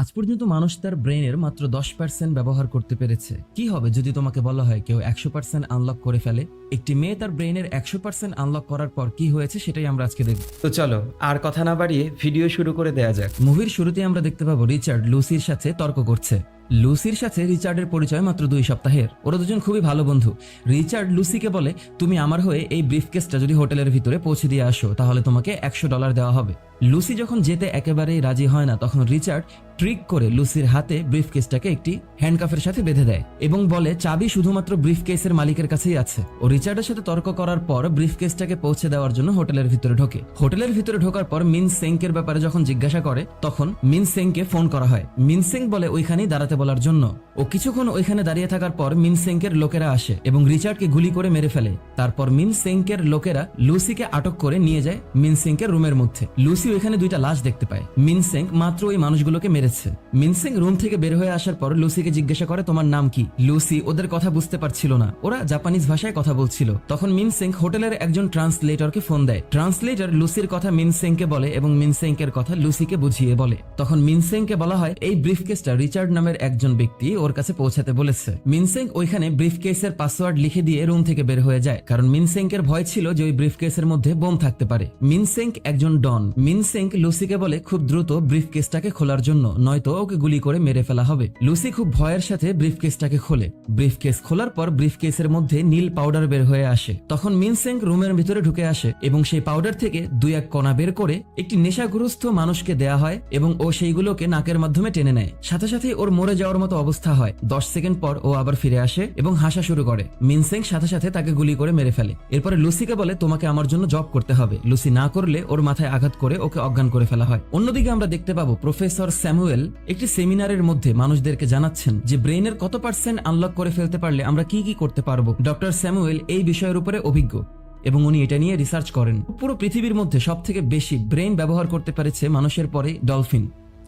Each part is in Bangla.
আজ পর্যন্ত মানুষ তার ব্রেনের মাত্র দশ পার্সেন্ট ব্যবহার করতে পেরেছে। কি হবে যদি তোমাকে বলা হয় কেউ একশো পার্সেন্ট আনলক করে ফেলে? একটি মেয়ে তার ব্রেনের একশো পার্সেন্ট আনলক করার পর কি হয়েছে সেটাই আমরা আজকে দেখব। তো চলো আর কথা না বাড়িয়ে ভিডিও শুরু করে দেয়া যাক। মুভির শুরুতে আমরা দেখতে পাবো রিচার্ড লুসির সাথে তর্ক করছে। লুসির সাথে রিচার্ডের পরিচয় মাত্র দুই সপ্তাহের। ওরা দুজন খুবই ভালো বন্ধু। রিচার্ড লুসিকে বলে, তুমি আমার হয়ে এই ব্রিফকেসটা যদি হোটেলের ভিতরে পৌঁছে দিয়ে আসো, তাহলে তোমাকে একশো ডলার দেওয়া হবে। লুসি যখন যেতে একেবারেই রাজি হয় না, তখন রিচার্ড ট্রিক করে লুসির হাতে ব্রিফকেসটাকে একটি হ্যান্ডকাফের সাথে বেঁধে দেয় এবং বলে, চাবি শুধুমাত্র ব্রিফকেসের মালিকের কাছেই আছে। ও রিচার্ডের সাথে তর্ক করার পর ব্রিফকেসটাকে পৌঁছে দেওয়ার জন্য হোটেলের ভিতরে ঢোকে। হোটেলের ভিতরে ঢোকার পর মিন সেংকের ব্যাপারে যখন জিজ্ঞাসা করে, তখন মিন সেংকে ফোন করা হয়। মিন সেং বলে, ওইখানেই দাঁড়াতে বলার জন্য। ও কিছুক্ষণ ওইখানে দাঁড়িয়ে থাকার পর মিন সেংকের লোকেরা আসে এবং রিচার্ডকে গুলি করে মেরে ফেলে। তারপর মিন সেংকের লোকেরা লুসিকে আটক করে নিয়ে যায় মিন সেংকের রুমের মধ্যে। লুসি ওইখানে দুইটা লাশ দেখতে পায়। মিন মাত্র ওই মানুষগুলোকে মেরেছে। মিন সেং রুম থেকে বের হয়ে আসার পর লুসিকে জিজ্ঞাসা করে, তোমার নাম কি? লুসি ওদের কথা বুঝতে পারছিল না। ওরা জাপানিজ ভাষায় কথা বলছিল। তখন মিন সেং হোটেলের একজন ট্রান্সলেটরকে ফোন দেয়। ট্রান্সলেটর লুসির কথা মিন সেংকে বলে এবং মিন সেংকের কথা লুসিকে বুঝিয়ে বলে। তখন মিন সেংকে বলা হয়, এই ব্রিফকেসটা রিচার্ড নামের একজন ব্যক্তি ওর কাছে পৌঁছাতে বলেছে। মিনসেং ওইখানে ব্রিফকেসের পাসওয়ার্ড লিখে দিয়ে রুম থেকে বের হয়ে যায়, কারণ মিনসেংকের ভয় ছিল যে ওই ব্রিফকেসের মধ্যে বোম থাকতে পারে। মিনসেংক একজন ডন। মিনসেংক লুসিকে বলে, খুব দ্রুত ব্রিফকেসটাকে খোলার জন্য, নয়তো ওকে গুলি করে মেরে ফেলা হবে। লুসি খুব ভয়ের সাথে ব্রিফকেসটাকে খোলে। ব্রিফকেস খোলার পর ব্রিফকেসের মধ্যে নীল পাউডার বের হয়ে আসে। তখন মিনসেংক রুমের ভিতরে ঢুকে আসে এবং সেই পাউডার থেকে দুই এক কণা বের করে একটি নেশাগ্রস্ত মানুষকে দেয়া হয় এবং ও সেইগুলোকে নাকের মাধ্যমে টেনে নেয়। সাথে সাথে ওর মরে যাওয়ার মতো অবস্থা হয়। দশ সেকেন্ড পর ও আবার ফিরে আসে এবং হাসা শুরু করে। মিনসেং সাথে সাথে তাকে গুলি করে মেরে ফেলে। এরপরে লুসিকে বলে, তোমাকে আমার জন্য জব করতে হবে। লুসি না করলে ওর মাথায় আঘাত করে ওকে অজ্ঞান করে ফেলা হয়। অন্যদিকে আমরা দেখতে পাবো, প্রফেসর স্যামুয়েল একটি সেমিনারের মধ্যে মানুষদেরকে জানাচ্ছেন যে ব্রেনের কত পার্সেন্ট আনলক করে ফেলতে পারলে আমরা কি কি করতে পারব? ডক্টর স্যামুয়েল এই বিষয়ের উপরে অভিজ্ঞ এবং উনি এটা নিয়ে রিসার্চ করেন। পুরো পৃথিবীর মধ্যে সব থেকে বেশি ব্রেন ব্যবহার করতে পেরেছে মানুষের পরে ডলফিন।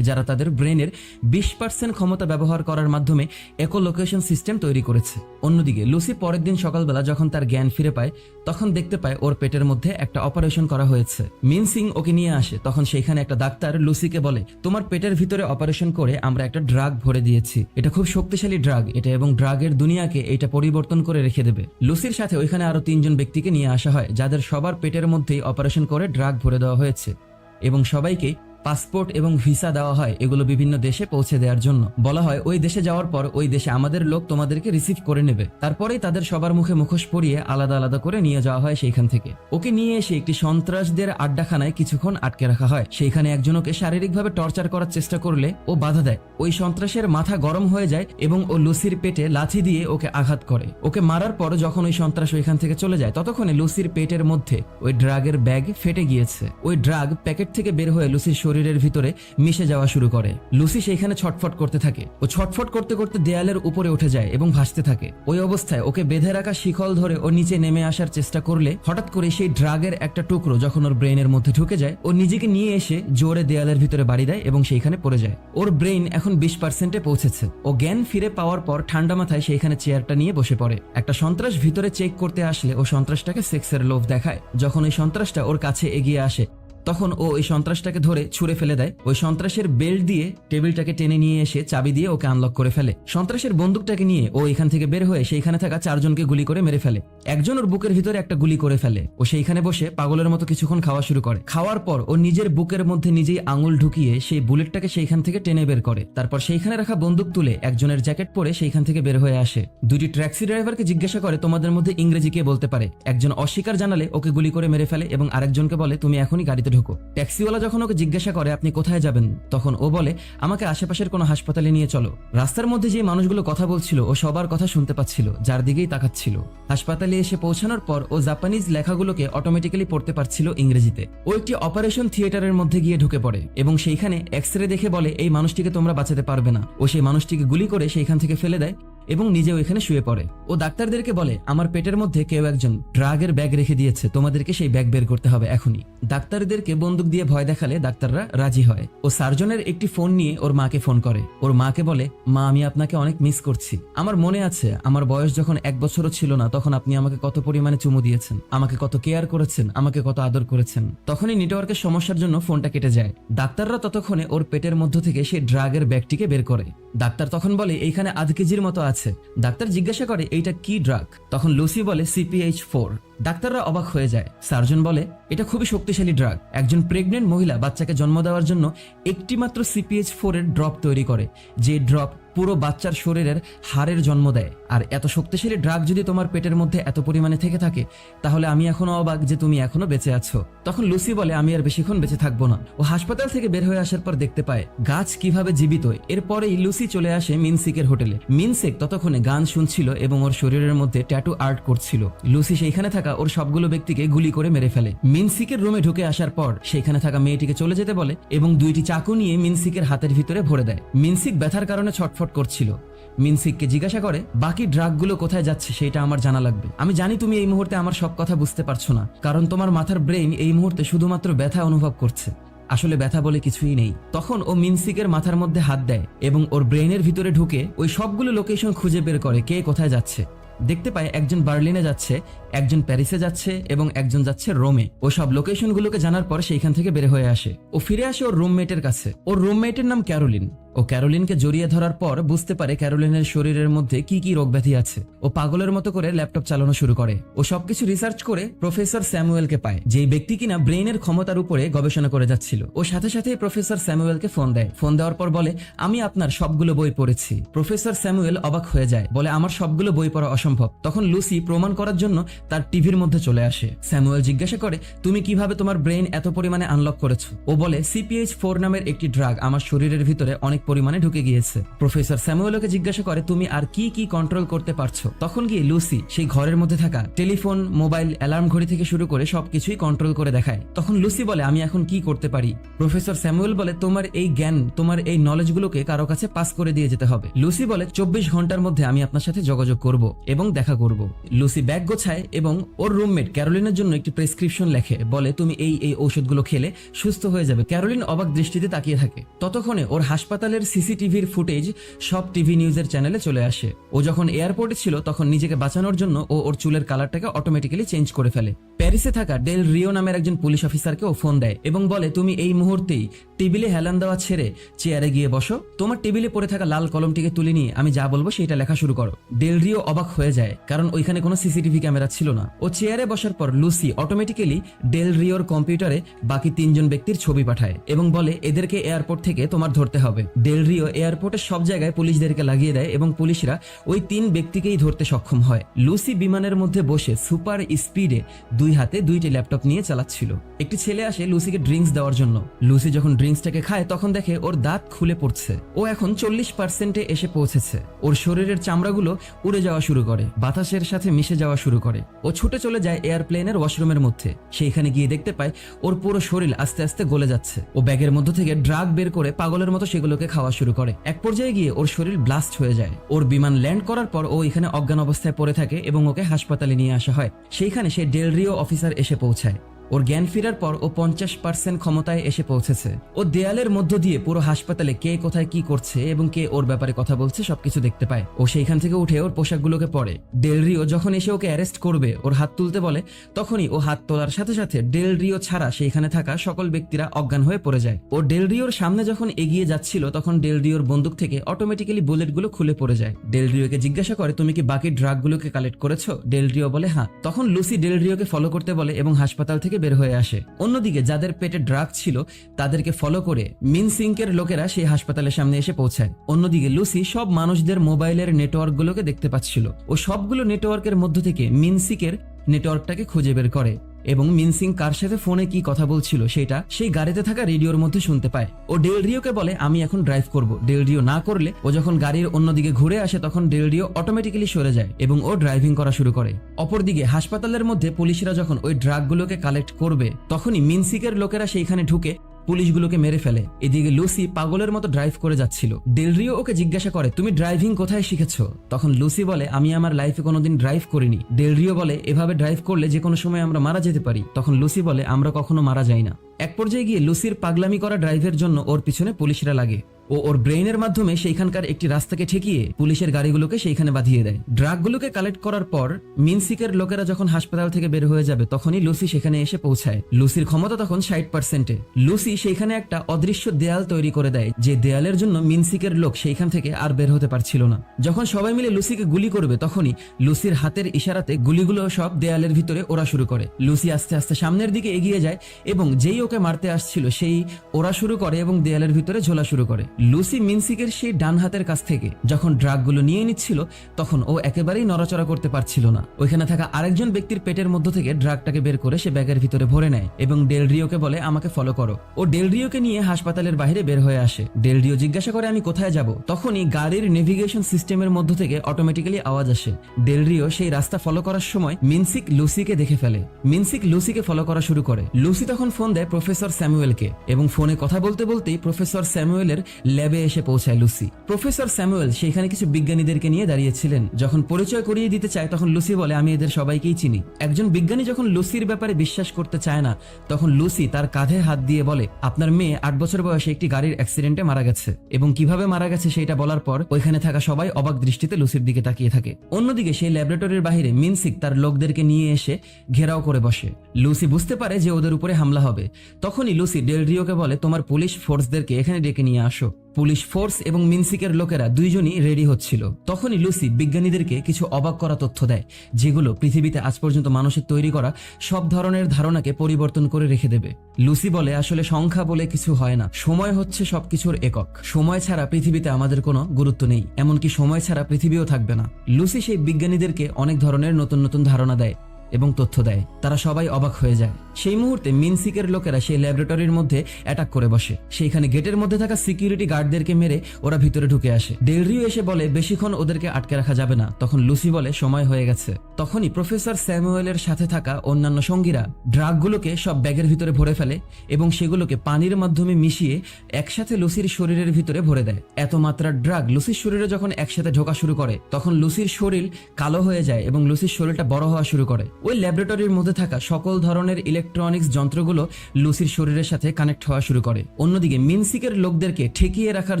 যারা তাদের ব্রেনের বিশ পার্সেন্ট ক্ষমতা ব্যবহার করার মাধ্যমে একো লোকেশন সিস্টেম তৈরি করেছে। অন্যদিকে, লুসি পরের দিন সকালবেলা যখন তার জ্ঞান ফিরে পায়, তখন দেখতে পায় ওর পেটের মধ্যে একটা অপারেশন করা হয়েছে। মিন সিং ওকে নিয়ে আসে, তখন সেখানে একটা ডাক্তার লুসিকে বলে, তোমার পেটের ভিতরে অপারেশন করে আমরা একটা ড্রাগ ভরে দিয়েছি। এটা খুব শক্তিশালী ড্রাগ এটা এবং ড্রাগের দুনিয়াকে এটা পরিবর্তন করে রেখে দেবে। লুসির সাথে ওইখানে আরও তিনজন ব্যক্তিকে নিয়ে আসা হয়, যাদের সবার পেটের মধ্যেই অপারেশন করে ড্রাগ ভরে দেওয়া হয়েছে। এবং সবাইকে পাসপোর্ট এবং ভিসা দেওয়া হয়, এগুলো বিভিন্ন দেশে পৌঁছে দেওয়ার জন্য। বলা হয়, ওই দেশে যাওয়ার পর ওই দেশে আমাদের লোক তোমাদেরকে রিসিভ করে নেবে। তারপরেই তাদের সবার মুখে মুখোশ পরিয়ে আলাদা আলাদা করে নিয়ে যাওয়া হয় সেইখান থেকে। ওকে নিয়ে এসে একটি সন্ত্রাসদের আড্ডাখানায় কিছুক্ষণ আটকে রাখা হয়। সেইখানে একজন ওকে শারীরিকভাবে টর্চার করার চেষ্টা করলে ও বাধা দেয়। ওই সন্ত্রাসের মাথা গরম হয়ে যায় এবং ও লুসির পেটে লাথি দিয়ে ওকে আঘাত করে। ওকে মারার পর যখন ওই সন্ত্রাস ওইখান থেকে চলে যায়, ততক্ষণে লুসির পেটের মধ্যে ওই ড্রাগের ব্যাগ ফেটে গিয়েছে। ওই ড্রাগ প্যাকেট থেকে বের হয়ে লুসির শরীরের ভিতরে মিশে যাওয়া শুরু করে। লুসি সেইখানে ছটফট করতে থাকে। ও ছটফট করতে করতে দেয়ালের উপরে উঠে যায় এবং ভাসতে থাকে। ওই অবস্থায় ওকে বেঁধে রাখা শিখল ধরে ও নিচে নেমে আসার চেষ্টা করলে হঠাৎ করে সেই ড্রাগের একটা টুকরো যখন ওর ব্রেনের মধ্যে ঢুকে যায়, ও নিজেকে নিয়ে এসে জোরে দেয়ালের ভিতরে বাড়ি দেয় এবং সেইখানে পড়ে যায়। ওর ব্রেইন এখন বিশ পার্সেন্টে পৌঁছেছে। ও জ্ঞান ফিরে পাওয়ার পর ঠান্ডা মাথায় সেইখানে চেয়ারটা নিয়ে বসে পড়ে। একটা সন্ত্রাস ভিতরে চেক করতে আসলে ও সন্ত্রাসটাকে সেক্সের লোভ দেখায়। যখন ওই সন্ত্রাসটা ওর কাছে এগিয়ে আসে তখন ও ওই সন্ত্রাসটাকে ধরে ছুঁড়ে ফেলে দেয়। ওই সন্ত্রাসের বেল্ট দিয়ে টেবিলটাকে টেনে নিয়ে এসে চাবি দিয়ে ওকে আনলক করে ফেলে। সন্ত্রাসের বন্দুকটাকে নিয়ে ও এখান থেকে বের হয়ে সেইখানে থাকা চারজনকে গুলি করে মেরে ফেলে। একজন ওর বুকের ভিতরে একটা গুলি করে ফেলে। ও সেইখানে বসে পাগলের মতো কিছুক্ষণ খাওয়া শুরু করে। খাওয়ার পর ও নিজের বুকের মধ্যে নিজেই আঙুল ঢুকিয়ে সেই বুলেটটাকে সেইখান থেকে টেনে বের করে। তারপর সেইখানে রাখা বন্দুক তুলে একজনের জ্যাকেট পরে সেইখান থেকে বের হয়ে আসে। দুটি ট্যাক্সি ড্রাইভারকে জিজ্ঞাসা করে, তোমাদের মধ্যে ইংরেজি কে বলতে পারে? একজন অস্বীকার জানালে ওকে গুলি করে মেরে ফেলে এবং আরেকজনকে বলে, তুমি এখনই গাড়িতে ঢোকো। ট্যাক্সিওয়ালা যখন ওকে জিজ্ঞাসা করে, আপনি কোথায় যাবেন? তখন ও বলে, আমাকে আশেপাশের কোনো হাসপাতালে নিয়ে চলো। রাস্তার মধ্যে যে মানুষগুলো কথা বলছিল, ও সবার কথা শুনতে পাচ্ছিল, যার দিকেই তাকাচ্ছিল। হাসপাতালে এসে পৌঁছানোর পর ও জাপানিজ লেখাগুলোকে অটোমেটিক্যালি পড়তে পারছিল ইংরেজিতে। ও একটি অপারেশন থিয়েটারের মধ্যে গিয়ে ঢুকে পড়ে এবং সেইখানে এক্স রে দেখে বলে, এই মানুষটিকে তোমরা বাঁচাতে পারবে না। ও সেই মানুষটিকে গুলি করে সেইখান থেকে ফেলে দেয়। এবং নিজেও এখানে শুয়ে পড়ে। ও ডাক্তারদেরকে বলে, আমার পেটের মধ্যে কেউ একজন ড্রাগের ব্যাগ রেখে দিয়েছে, তোমাদেরকে সেই ব্যাগ বের করতে হবে এখনই। ডাক্তারদেরকে বন্দুক দিয়ে ভয় দেখালে ডাক্তাররা রাজি হয়। ও সার্জনের একটি ফোন নিয়ে ওর মাকে ফোন করে। ওর মাকে বলে, মা, আমি আপনাকে অনেক মিস করছি। আমার মনে আছে, আমার বয়স যখন এক বছরও ছিল না, তখন আপনি আমাকে কত পরিমাণে চুমু দিয়েছেন, আমাকে কত কেয়ার করেছেন, আমাকে কত আদর করেছেন। তখনই নেটওয়ার্কের সমস্যার জন্য ফোনটা কেটে যায়। ডাক্তাররা ততক্ষণে ওর পেটের মধ্য থেকে সেই ড্রাগের ব্যাগটিকে বের করে। ডাক্তার তখন বলে, এইখানে আধ কেজির মতো আছে। ডাক্তার জিজ্ঞাসা করে এইটা কি ড্রাগ তখন লুসি বলে সিপিএইচ ফোর। ডাক্তাররা অবাক হয়ে যায়। সার্জন বলে, এটা খুবই শক্তিশালী ড্রাগ। একজন প্রেগনেন্ট মহিলা বাচ্চাকে জন্ম দেওয়ার জন্য একটি মাত্র সিপিএইচ ফোর এর ড্রপ তৈরি করে, যে ড্রপ পুরো বাচ্চার শরীরের হাড়ের জন্ম দেয়। আর এত শক্তিশালী ড্রাগ যদি তোমার পেটের মধ্যে এত পরিমাণে থেকে থাকে, তাহলে আমি এখনও অবাক যে তুমি এখনও বেঁচে আছো। তখন লুসি বলে, আমি আর বেশিক্ষণ বেঁচে থাকব না। ও হাসপাতাল থেকে বের হয়ে আসার পর দেখতে পায়, গাছ কীভাবে জীবিত। এরপরেই লুসি চলে আসে মিনসিকের হোটেলে। মিনসেক ততক্ষণে গান শুনছিল এবং ওর শরীরের মধ্যে ট্যাটু আর্ট করছিল। লুসি সেইখানে থাকা ওর সবগুলো ব্যক্তিকে গুলি করে মেরে ফেলে। মিনসিকের রুমে ঢুকে আসার পর সেখানে থাকা মেয়েটিকে চলে যেতে বলে এবং দুইটি চাকু নিয়ে মিনসিকের হাতের ভিতরে ভরে দেয়। মিনসিক ব্যথার কারণে ছটফট করছিল। মিনসিককে জিজ্ঞাসা করে, বাকি ড্রাগগুলো কোথায় যাচ্ছে সেটা আমার জানা লাগবে। আমি জানি তুমি এই মুহূর্তে আমার সব কথা বুঝতে পারছ না, কারণ তোমার মাথার ব্রেইন এই মুহূর্তে শুধুমাত্র ব্যথা অনুভব করছে। আসলে ব্যথা বলে কিছুই নেই। তখন ও মিনসিকের মাথার মধ্যে হাত দেয় এবং ওর ব্রেইনের ভিতরে ঢুকে ওই সবগুলো লোকেশন খুঁজে বের করে কে কোথায় যাচ্ছে। দেখতে পায় একজন বার্লিনে যাচ্ছে একজন প্যারিসে যাচ্ছে এবং একজন যাচ্ছে রোমে। ও সব লোকেশনগুলোকে জানার পর সেইখান থেকে বের হয়ে আসে। ও ফিরে আসে ওর রুমমেটের কাছে। ওর রুমমেটের নাম ক্যারোলিন। ও ক্যারোলিনকে জড়িয়ে ধরার পর বুঝতে পারে ক্যারোলিনের শরীরের মধ্যে কি কি রোগ ব্যাধি আছে। ও পাগলের মতো করে ল্যাপটপ চালানো শুরু করে। ও সবকিছু রিসার্চ করে প্রফেসর স্যামুয়েলকে পায়, যেই ব্যক্তি কিনা ব্রেইনের ক্ষমতার উপরে গবেষণা করে যাচ্ছিল। ও সাথে সাথে প্রফেসর স্যামুয়েলকে ফোন দেয়। ফোন দেওয়ার পর বলে, আমি আপনার সবগুলো বই পড়েছি। প্রফেসর স্যামুয়েল অবাক হয়ে যায়, বলে, আমার সবগুলো বই পড়া অসম্ভব। তখন লুসি প্রমাণ করার জন্য তার টিভির মধ্যে চলে আসে। স্যামুয়েল জিজ্ঞাসা করে, তুমি কীভাবে তোমার ব্রেইন এত পরিমাণে আনলক করেছ? ও বলে, সিপিএইচ ফোর নামের একটি ড্রাগ আমার শরীরের ভিতরে অনেক পরিমাণে ঢুকে গিয়েছে। প্রফেসর স্যামুয়েলকে জিজ্ঞাসা করে, তুমি আর কি কি কন্ট্রোল করতে পারছ? তখন গিয়ে লুসি, সেই ঘরের মধ্যে থাকা টেলিফোন, মোবাইল, অ্যালার্ম ঘড়ি থেকে শুরু করে সবকিছুই কন্ট্রোল করে দেখায়। তখন লুসি বলে, আমি এখন কি করতে পারি? প্রফেসর স্যামুয়েল বলে, তোমার এই জ্ঞান, তোমার এই নলেজগুলোকে কারও কাছে পাস করে দিয়ে যেতে হবে। লুসি বলে, চব্বিশ ঘণ্টার মধ্যে আমি আপনার সাথে যোগাযোগ করব এবং দেখা করব। লুসি ব্যাগ গোছায় এবং ওর রুমমেট ক্যারোলিনের জন্য একটি প্রেসক্রিপশন লেখে, বলে, তুমি এই এই ঔষধগুলো খেলে সুস্থ হয়ে যাবে। ক্যারোলিন অবাক দৃষ্টিতে তাকিয়ে থাকে। ততক্ষণে ওর হাসপাতালের সিসিটিভির ফুটেজ সব টিভি নিউজের চ্যানেলে চলে আসে। ও যখন এয়ারপোর্টে ছিল, তখন নিজেকে বাঁচানোর জন্য ও ওর চুলের কালারটাকে অটোমেটিক্যালি চেঞ্জ করে ফেলে। প্যারিসে থাকা ডেল রিও নামের একজন পুলিশ অফিসারকে ও ফোন দেয় এবং বলে, তুমি এই মুহূর্তেই টেবিলে হেলান দেওয়া ছেড়ে চেয়ারে গিয়ে বসো। তোমার টেবিলে পড়ে থাকা লাল কলমটিকে তুলে নিয়ে আমি যা বলব সেটা লেখা শুরু করো। ডেল রিও অবাক হয়ে যায়, কারণ ওইখানে কোনো সিসিটিভি ক্যামেরা ছিল না। ও চেয়ারে বসার পর লুসি অটোমেটিক্যালি ডেল রিওর কম্পিউটারে বাকি তিনজন ব্যক্তির ছবি পাঠায় এবং বলে, এদেরকে এয়ারপোর্ট থেকে তোমার ধরতে হবে। ডেল রিও এয়ারপোর্টের সব জায়গায় পুলিশদেরকে লাগিয়ে দেয় এবং পুলিশরা ওই তিন ব্যক্তিকেই ধরতে সক্ষম হয়। লুসি বিমানের মধ্যে বসে সুপার স্পিডে দুই হাতে দুইটি ল্যাপটপ নিয়ে চালাচ্ছিল। একটি ছেলে আসে লুসিকে ড্রিঙ্কস দেওয়ার জন্য। লুসি যখন ড্রিঙ্কসটাকে খায়, তখন দেখে ওর দাঁত খুলে পড়ছে। ও এখন চল্লিশ পার্সেন্টে এসে পৌঁছেছে। ওর শরীরের চামড়াগুলো উড়ে যাওয়া শুরু করে, বাতাসের সাথে মিশে যাওয়া শুরু করে। ও ছুটে চলে যায় এয়ারপ্লেনের ওয়াশরুমের মধ্যে। সেইখানে গিয়ে দেখতে পায়, ওর পুরো শরীর আস্তে আস্তে গলে যাচ্ছে। ও ব্যাগের মধ্যে থেকে ড্রাগ বের করে পাগলের মতো সেগুলোকে খাওয়া শুরু করে। এক পর্যায়ে গিয়ে ওর শরীর ব্লাস্ট হয়ে যায়। ওর বিমান ল্যান্ড করার পর ও এখানে অজ্ঞান অবস্থায় পড়ে থাকে এবং ওকে হাসপাতালে নিয়ে আসা হয়। সেইখানে সে ডেলরিও অফিসার এসে পৌঁছায়। ওর জ্ঞান ফেরার পর ও পঞ্চাশ পার্সেন্ট ক্ষমতায় এসে পৌঁছেছে। ও দেয়ালের মধ্য দিয়ে পুরো হাসপাতালে কে কোথায় কি করছে এবং কে ওর ব্যাপারে কথা বলছে সবকিছু দেখতে পায়। ও সেইখান থেকে উঠে ওর পোশাকগুলোকে পরে। ডেলরিও যখন এসে ওকে অ্যারেস্ট করবে, ওর হাত তুলতে বলে, তখনই ও হাত তোলার সাথে সাথে ডেলরিও ছাড়া সেইখানে থাকা সকল ব্যক্তিরা অজ্ঞান হয়ে পড়ে যায়। ও ডেলরিওর সামনে যখন এগিয়ে যাচ্ছিল, তখন ডেলরিওর বন্দুক থেকে অটোমেটিক্যালি বুলেটগুলো খুলে পড়ে যায়। ডেলরিওকে জিজ্ঞাসা করে, তুমি কি বাকি ড্রাগগুলোকে কালেক্ট করেছ? ডেলরিও বলে হ্যাঁ। তখন লুসি ডেলরিওকে ফলো করতে বলে এবং হাসপাতাল থেকে বের হয়ে আসে। অন্যদিকে যাদের পেটে ড্রাগ ছিল, তাদেরকে ফলো করে মিনসিঙ্কের লোকেরা সেই হাসপাতালের সামনে এসে পৌঁছায়। অন্যদিকে লুসি সব মানুষদের মোবাইলের নেটওয়ার্ক গুলোকে দেখতে পাচ্ছিল ও সবগুলো নেটওয়ার্কের মধ্য থেকে মিনসিকের নেটওয়ার্কটাকে খুঁজে বের করে। এবং মিনসিং কার সাথে ফোনে কি কথা বলছিল সেটা সেই গাড়িতে থাকা রেডিওর মধ্যে শুনতে পায়। ও ডেল রিওকে বলে, আমি এখন ড্রাইভ করব। ডেল রিও না করলে, ও যখন গাড়ির অন্যদিকে ঘুরে আসে, তখন ডেল রিও অটোমেটিক্যালি সরে যায় এবং ও ড্রাইভিং করা শুরু করে। অপরদিকে, হাসপাতালের মধ্যে পুলিশরা যখন ওই ড্রাগগুলোকে কালেক্ট করবে, তখনই মিনসিকের লোকেরা সেইখানে ঢুকে পুলিশগুলোকে মেরে ফেলে। এদিকে লুসি পাগলের মতো ড্রাইভ করে যাচ্ছিল। ডেলরিও ওকে জিজ্ঞাসা করে, তুমি ড্রাইভিং কোথায় শিখেছ? তখন লুসি বলে, আমি আমার লাইফে কোনোদিন ড্রাইভ করিনি। ডেলরিও বলে, এভাবে ড্রাইভ করলে যে কোনো সময় আমরা মারা যেতে পারি। তখন লুসি বলে, আমরা কখনো মারা যাই না। এক পর্যায়ে গিয়ে লুসির পাগলামি করা ড্রাইভের জন্য ওর পিছনে পুলিশরা লাগে। ও ওর ব্রেইনের মাধ্যমে সেইখানকার একটি রাস্তাকে ঠেকিয়ে পুলিশের গাড়িগুলোকে সেইখানে বাঁধিয়ে দেয়। ড্রাগগুলোকে কালেক্ট করার পর মিনসিকের লোকেরা যখন হাসপাতাল থেকে বের হয়ে যাবে, তখনই লুসি সেখানে এসে পৌঁছায়। লুসির ক্ষমতা তখন ষাট পার্সেন্টে। লুসি সেইখানে একটা অদৃশ্য দেয়াল তৈরি করে দেয়, যে দেয়ালের জন্য মিনসিকের লোক সেইখান থেকে আর বের হতে পারছিল না। যখন সবাই মিলে লুসিকে গুলি করবে, তখনই লুসির হাতের ইশারাতে গুলিগুলো সব দেয়ালের ভিতরে ওরা শুরু করে। লুসি আস্তে আস্তে সামনের দিকে এগিয়ে যায় এবং যেই ওকে মারতে আসছিল, সেই ওরা শুরু করে এবং দেয়ালের ভিতরে ঝোলা শুরু করে। লুসি মিনসিকের সেই ডান হাতের কাছ থেকে যখন ড্রাগগুলো নিয়ে নিচ্ছিল, তখন ও একেবারেই নড়াচড়া করতে পারছিল না। ওইখানে থাকা আরেকজন ব্যক্তির পেটের মধ্য থেকে ড্রাগটাকে বের করে সে ব্যাগের ভিতরে ভরে নেয় এবং ডেল রিওকে বলে, আমাকে ফলো করো। ও ডেল রিওকে নিয়ে হাসপাতালের বাইরে বের হয়ে আসে। ডেলরিও জিজ্ঞাসা করে, আমি কোথায় যাব? তখনই গাড়ির নেভিগেশন সিস্টেমের মধ্য থেকে অটোমেটিক্যালি আওয়াজ আসে। ডেল রিও সেই রাস্তা ফলো করার সময় মিনসিক লুসিকে দেখে ফেলে। মিনসিক লুসিকে ফলো করা শুরু করে। লুসি তখন ফোন দেয় প্রফেসর স্যামুয়েলকে এবং ফোনে কথা বলতে বলতেই প্রফেসর স্যামুয়েলের ল্যাবে এসে পৌঁছায় লুসি। প্রফেসর স্যামুয়েল সেখানে কিছু বিজ্ঞানীদেরকে নিয়ে দাঁড়িয়েছিলেন। যখন পরিচয় করিয়ে দিতে চায় তখন লুসি বলে, আমি এদের সবাইকেই চিনি। একজন বিজ্ঞানী যখন লুসির ব্যাপারে বিশ্বাস করতে চায় না, তখন লুসি তার কাঁধে হাত দিয়ে বলে, আপনার মেয়ে আট বছর বয়সে একটি গাড়ির অ্যাক্সিডেন্টে মারা গেছে এবং কীভাবে মারা গেছে সেটা বলার পর ওইখানে থাকা সবাই অবাক দৃষ্টিতে লুসির দিকে তাকিয়ে থাকে। অন্যদিকে সেই ল্যাবরেটরির বাইরে মিনসিক তার লোকদেরকে নিয়ে এসে ঘেরাও করে বসে। লুসি বুঝতে পারে যে ওদের উপরে হামলা হবে। তখনই লুসি ডেল রিওকে বলে, তোমার পুলিশ ফোর্সদেরকে এখানে ডেকে নিয়ে আসো। পুলিশ ফোর্স এবং মিনসিকের লোকেরা দুইজনই রেডি হচ্ছিল। তখনই লুসি বিজ্ঞানীদেরকে কিছু অবাক করা তথ্য দেয়, যেগুলো পৃথিবীতে আজ পর্যন্ত মানুষের তৈরি করা সব ধরনের ধারণাকে পরিবর্তন করে রেখে দেবে। লুসি বলে, আসলে সংখ্যা বলে কিছু হয় না। সময় হচ্ছে সবকিছুর একক। সময় ছাড়া পৃথিবীতে আমাদের কোনো গুরুত্ব নেই, এমনকি সময় ছাড়া পৃথিবীও থাকবে না। লুসি সেই বিজ্ঞানীদেরকে অনেক ধরনের নতুন নতুন ধারণা দেয় এবং তথ্য দেয়। তারা সবাই অবাক হয়ে যায়। সেই মুহূর্তে মিনসিকের লোকেরা সেই ল্যাবরেটরির মধ্যে অ্যাটাক করে বসে। সেইখানে গেটের মধ্যে থাকা সিকিউরিটি গার্ডদেরকে মেরে ওরা ভিতরে ঢুকে আসে। ডেলরিও এসে বলে, বেশিক্ষণ ওদেরকে আটকে রাখা যাবে না। তখন লুসি বলে, সময় হয়ে গেছে। তখনই প্রফেসর স্যামুয়েলের সাথে থাকা অন্যান্য সঙ্গীরা ড্রাগগুলোকে সব ব্যাগের ভিতরে ভরে ফেলে এবং সেগুলোকে পানির মাধ্যমে মিশিয়ে একসাথে লুসির শরীরের ভিতরে ভরে দেয়। এত মাত্রার ড্রাগ লুসির শরীরে যখন একসাথে ঢোকা শুরু করে, তখন লুসির শরীর কালো হয়ে যায় এবং লুসির শরীরটা বড় হওয়া শুরু করে। ওই ল্যাবরেটরির মধ্যে থাকা সকল ধরনের ইলেকট্রনিক্স যন্ত্রগুলো লুসির শরীরের সাথে কানেক্ট হওয়া শুরু করে। অন্যদিকে মিনসিকের লোকদেরকে ঠেকিয়ে রাখার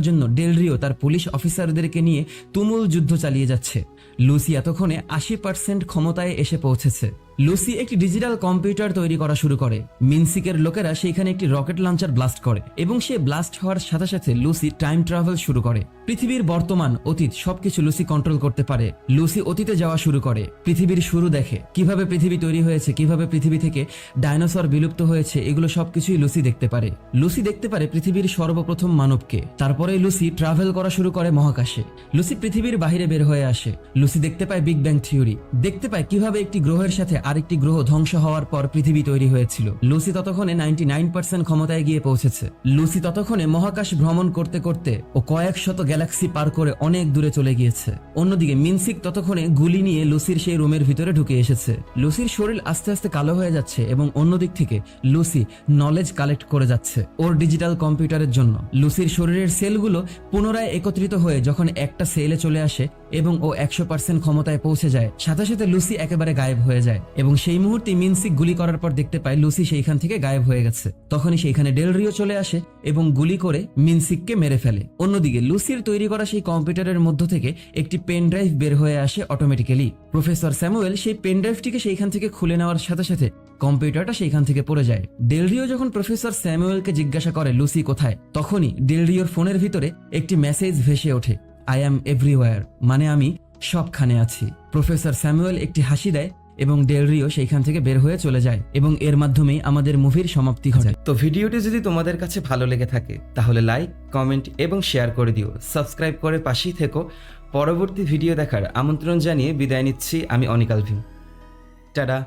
জন্য ডেলরিও তার পুলিশ অফিসারদেরকে নিয়ে তুমুল যুদ্ধ চালিয়ে যাচ্ছে। লুসি এতক্ষণে আশি পার্সেন্ট ক্ষমতায় এসে পৌঁছেছে। লুসি একটি ডিজিটাল কম্পিউটার তৈরি করা শুরু করে। মিনসিকের লোকেরা সেইখানে একটি রকেট লঞ্চার ব্লাস্ট করে এবং সে ব্লাস্ট হওয়ার সাথে সাথে লুসি টাইম ট্রাভেল শুরু করে। পৃথিবীর বর্তমান অতীত সবকিছু লুসি কন্ট্রোল করতে পারে। লুসি অতীতে যাওয়া শুরু করে। পৃথিবীর শুরু দেখে। কীভাবে পৃথিবী তৈরি হয়েছে, কীভাবে পৃথিবী থেকে ডাইনোসর বিলুপ্ত হয়েছে, এগুলো সবকিছুই লুসি দেখতে পারে। লুসি দেখতে পারে পৃথিবীর সর্বপ্রথম মানবকে। তারপরে লুসি ট্রাভেল করা শুরু করে মহাকাশে। লুসি পৃথিবীর বাইরে বের হয়ে আসে। লুসি দেখতে পায় বিগ ব্যাং থিওরি। দেখতে পায় কীভাবে একটি গ্রহের সাথে আরেকটি গ্রহ ধ্বংস হওয়ার পর পৃথিবী তৈরি হয়েছিল। লুসি ততক্ষণে নাইনটি নাইন পার্সেন্ট ক্ষমতায় গিয়ে পৌঁছেছে। লুসি ততক্ষণে মহাকাশ ভ্রমণ করতে করতে ও কয়েক শত গ্যালাক্সি পার করে অনেক দূরে চলে গিয়েছে। অন্যদিকে মিনসিক ততক্ষণে গুলি নিয়ে লুসির সেই রুমের ভিতরে ঢুকে এসেছে। লুসির শরীর আস্তে আস্তে কালো হয়ে যাচ্ছে এবং অন্যদিক থেকে লুসি নলেজ কালেক্ট করে যাচ্ছে ওর ডিজিটাল কম্পিউটারের জন্য। লুসির শরীরের সেলগুলো পুনরায় একত্রিত হয়ে যখন একটা সেলে চলে আসে এবং ও একশো পার্সেন্ট ক্ষমতায় পৌঁছে যায়, সাথে সাথে লুসি একেবারে গায়েব হয়ে যায়। এবং সেই মুহূর্তে মিনসিক গুলি করার পর দেখতে পায় লুসি সেইখান থেকে গায়েব হয়ে গেছে। তখনই সেইখানে ডেলরিও চলে আসে এবং গুলি করে মিনসিককে মেরে ফেলে। অন্যদিকে লুসির তৈরি করা সেই কম্পিউটারের মধ্য থেকে একটি পেন ড্রাইভ বের হয়ে আসে অটোমেটিক্যালি প্রফেসর স্যামুয়েল সেই পেন ড্রাইভটিকে সেইখান থেকে খুলে নেওয়ার সাথে সাথে কম্পিউটারটা সেইখান থেকে পড়ে যায়। ডেলরিও যখন প্রফেসর স্যামুয়েলকে জিজ্ঞাসা করে লুসি কোথায়, তখনই ডেলরিওর ফোনের ভিতরে একটি মেসেজ ভেসে ওঠে আই অ্যাম এভরিওয়ার মানে আমি সবখানে আছি। প্রফেসর স্যামুয়েল একটি হাসি দেয় এবং ডেলরিও সেইখান থেকে বের হয়ে চলে যায় এবং এর মাধ্যমেই আমাদের মুভির সমাপ্তি ঘটে। তো ভিডিওটি যদি তোমাদের কাছে ভালো লেগে থাকে, তাহলে লাইক, কমেন্ট এবং শেয়ার করে দিও। সাবস্ক্রাইব করে পাশেই থেকো। পরবর্তী ভিডিও দেখার আমন্ত্রণ জানিয়ে বিদায় নিচ্ছি আমি অনিকাল ভিম। টাটা।